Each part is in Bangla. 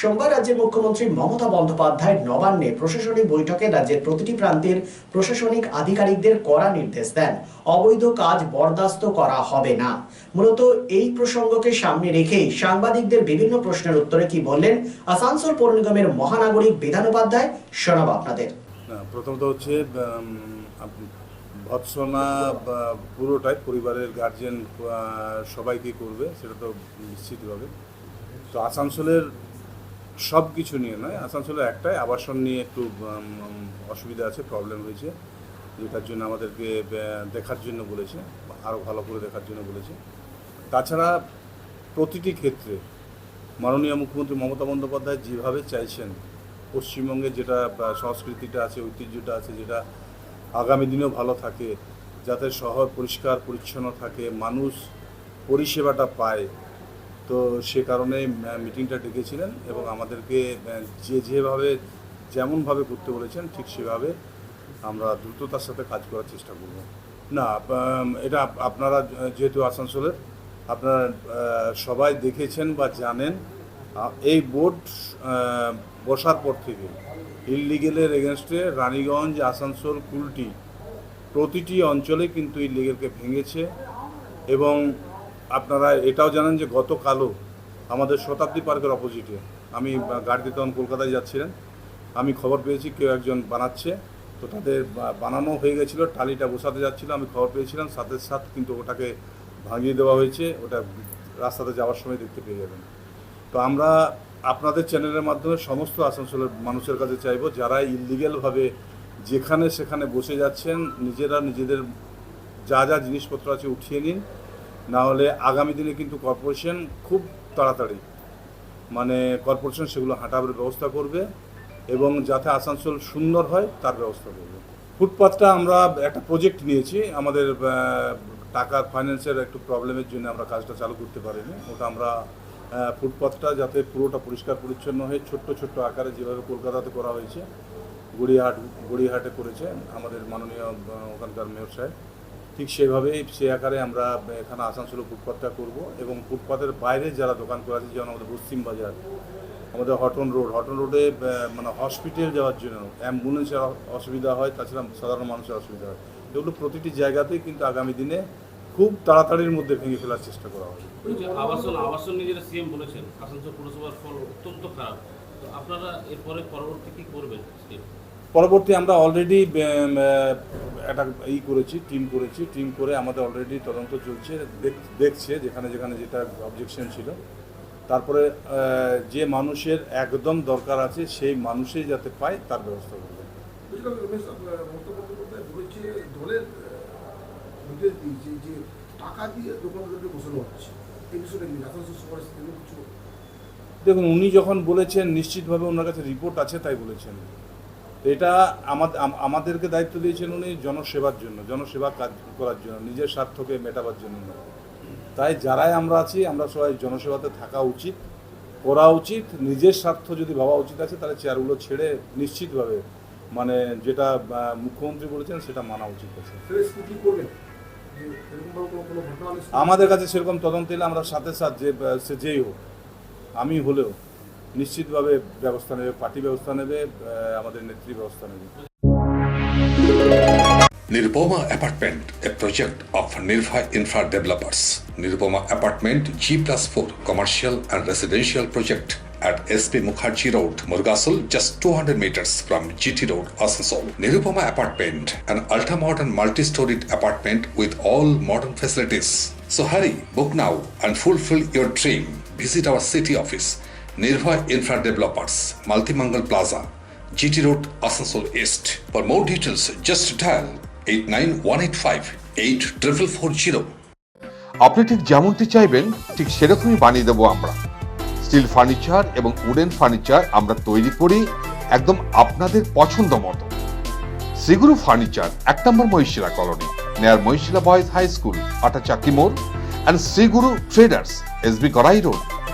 সোমবার রাজ্যের মুখ্যমন্ত্রী মমতা বন্দ্যোপাধ্যায় নবান্নে প্রশাসনিক বৈঠকে রাজ্যের প্রতিটি প্রান্তের প্রশাসনিক আধিকারিকদের কড়া নির্দেশ দেন। অবৈধ কাজ বরদাস্ত করা হবে না। মূলত এই প্রসঙ্গকে সামনে রেখেই সাংবাদিকদের বিভিন্ন প্রশ্নের উত্তরে কি বললেন আসানসোল পৌর নিগমের মহানাগরিক বিধান উপাধ্যায়, শোনাব আপনাদের। প্রথমত হচ্ছে ভৎসনা পুরোটাই পরিবারের গার্জেন সবাইকে করবে, সেটা তো নিশ্চিতভাবে। তো আসানসোলের সব কিছু নিয়ে নয়, আসানসোলের একটাই। আবাসন নিয়ে একটু অসুবিধা আছে প্রবলেম হয়েছে, যেটার জন্য আমাদেরকে দেখার জন্য বলেছে আরও ভালো করে দেখার জন্য বলেছে। তাছাড়া প্রতিটি ক্ষেত্রে মাননীয় মুখ্যমন্ত্রী মমতা বন্দ্যোপাধ্যায় যেভাবে চাইছেন, পশ্চিমবঙ্গে যেটা সংস্কৃতিটা আছে, ঐতিহ্যটা আছে, যেটা আগামী দিনেও ভালো থাকে, যাতে শহর পরিষ্কার, পরিচ্ছন্ন থাকে, মানুষ পরিষেবাটা পায় তো সে কারণে মিটিংটা ডেকেছিলেন এবং আমাদেরকে যে যেভাবে, যেমনভাবে করতে বলেছেন, ঠিক সেভাবে আমরা দ্রুততার সাথে কাজ করার চেষ্টা করব। না এটা আপনারা যেহেতু আসানসোলের, আপনারা সবাই দেখেছেন বা জানেন এই বোর্ড বসার পর থেকে ইললিগেলের এগেনস্টে রানীগঞ্জ, আসানসোল, কুলটি প্রতিটি অঞ্চলে কিন্তু ইললিগেলকে ভেঙেছে এবং আপনারা এটাও জানেন যে গতকালও আমাদের শতাব্দী পার্কের অপোজিটে আমি গাড়িতে তখন কলকাতায় যাচ্ছিলেন। আমি খবর পেয়েছি কেউ একজন বানাচ্ছে। তো তাদের বানানো হয়ে গেছিল, টালিটা বসাতে যাচ্ছিল, আমি খবর পেয়েছিলাম সাথে সাথ, কিন্তু ওটাকে ভাঙিয়ে দেওয়া হয়েছে। ওটা রাস্তাতে যাওয়ার সময় দেখতে পেয়ে যাবেন। তো আমরা আপনাদের চ্যানেলের মাধ্যমে সমস্ত আসানসোলের মানুষের কাছে চাইব, যারা ইলিগেলভাবে যেখানে সেখানে বসে যাচ্ছেন, নিজেরা নিজেদের যা যা জিনিসপত্র আছে উঠিয়ে নিন। না হলে আগামী দিনে কিন্তু কর্পোরেশন খুব তাড়াতাড়ি মানে কর্পোরেশন সেগুলো হাঁটাবার ব্যবস্থা করবে এবং যাতে আসানসোল সুন্দর হয়, তার ব্যবস্থা করবে। ফুটপাথটা আমরা একটা প্রজেক্ট নিয়েছি, আমাদের টাকার ফাইন্যান্সের একটু প্রবলেমের জন্য আমরা কাজটা চালু করতে পারিনি। ওটা আমরা ফুটপাথটা যাতে পুরোটা পরিষ্কার পরিচ্ছন্ন হয়ে ছোট্ট ছোট্ট আকারে যেভাবে কলকাতাতে করা হয়েছে, গড়িয়াহাট, গড়িয়াহাটে করেছে আমাদের মাননীয় ওখানকার মেয়র সাহেব। ঠিক সেভাবেই সে আকারে আমরা এখানে আসানসোলে ফুটপাথটা করব এবং ফুটপাথের বাইরে যারা দোকান করা আছে, যেমন আমাদের পশ্চিম বাজার, আমাদের হটন রোড। হটন রোডে মানে হসপিটাল যাওয়ার জন্য অ্যাম্বুলেন্সের অসুবিধা হয়, তাছাড়া সাধারণ মানুষের অসুবিধা হয়। এগুলো প্রতিটি জায়গাতেই কিন্তু আগামী দিনে খুব তাড়াতাড়ির মধ্যে ভেঙে ফেলার চেষ্টা করা হবে। অত্যন্ত আপনারা এরপরে পরবর্তী কি করবেন? পরবর্তী আমরা অলরেডি একটা ই করেছি টিম করেছি টিম করে আমাদের অলরেডি তদন্ত চলছে দেখ- দেখছে যেখানে যেখানে যেটা অবজেকশন ছিল। তারপরে যে মানুষের একদম দরকার আছে সেই মানুষই যাতে পায় তার ব্যবস্থা করবে। দেখুন উনি যখন বলেছেন নিশ্চিতভাবে ওনার কাছে রিপোর্ট আছে তাই বলেছেন। এটা আমাদের আমাদেরকে দায়িত্ব দিয়েছেন উনি জনসেবার জন্য জনসেবা কাজ করার জন্য নিজের স্বার্থকে মেটাবার জন্য। তাই যারাই আমরা আছি আমরা সবাই জনসেবাতে থাকা উচিত করা উচিত নিজের স্বার্থ যদি ভাবা উচিত আছে তাহলে চেয়ারগুলো ছেড়ে নিশ্চিতভাবে মানে যেটা মুখ্যমন্ত্রী বলেছেন সেটা মানা উচিত আছে। আমাদের কাছে সেরকম তদন্ত এলে আমরা সাথে সাথে যে সে যেই হোক আমি হলেও নিশ্চিতভাবে ব্যবস্থা নেবে পার্টি ব্যবস্থা নেবে আমাদের নেত্রী ব্যবস্থা নেবে Nirupoma Apartment, a project of Nirva Infra Developers. Nirupoma Apartment G plus 4 commercial and residential project at SP Mukherjee Road, Murgasol, just 200 meters from GT Road, Asansol. Nirupoma Apartment, an ultra-modern multi-storied apartment with all modern facilities. So hurry, book now and fulfill your dream. Visit our city office, Nirva Infra Developers, Multimangal Plaza, GT Road, Asansol East. For more details, just dial 89185 8440. আপনি ঠিক যেমনটি চাইবেন ঠিক সেরকমই বানিয়ে দেবো আমরা স্টিল ফার্নিচার এবং উডেন ফার্নিচার আমরা তৈরি করি একদম আপনাদের পছন্দ মতো শ্রীগুরু ফার্নিচার এক number Mahishila colony near Mahishila boys high school Atachaki মোড় and Shriguru traders SB Karai road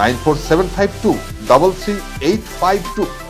best service. Mobile number 861 788 3504 and 94752 33852.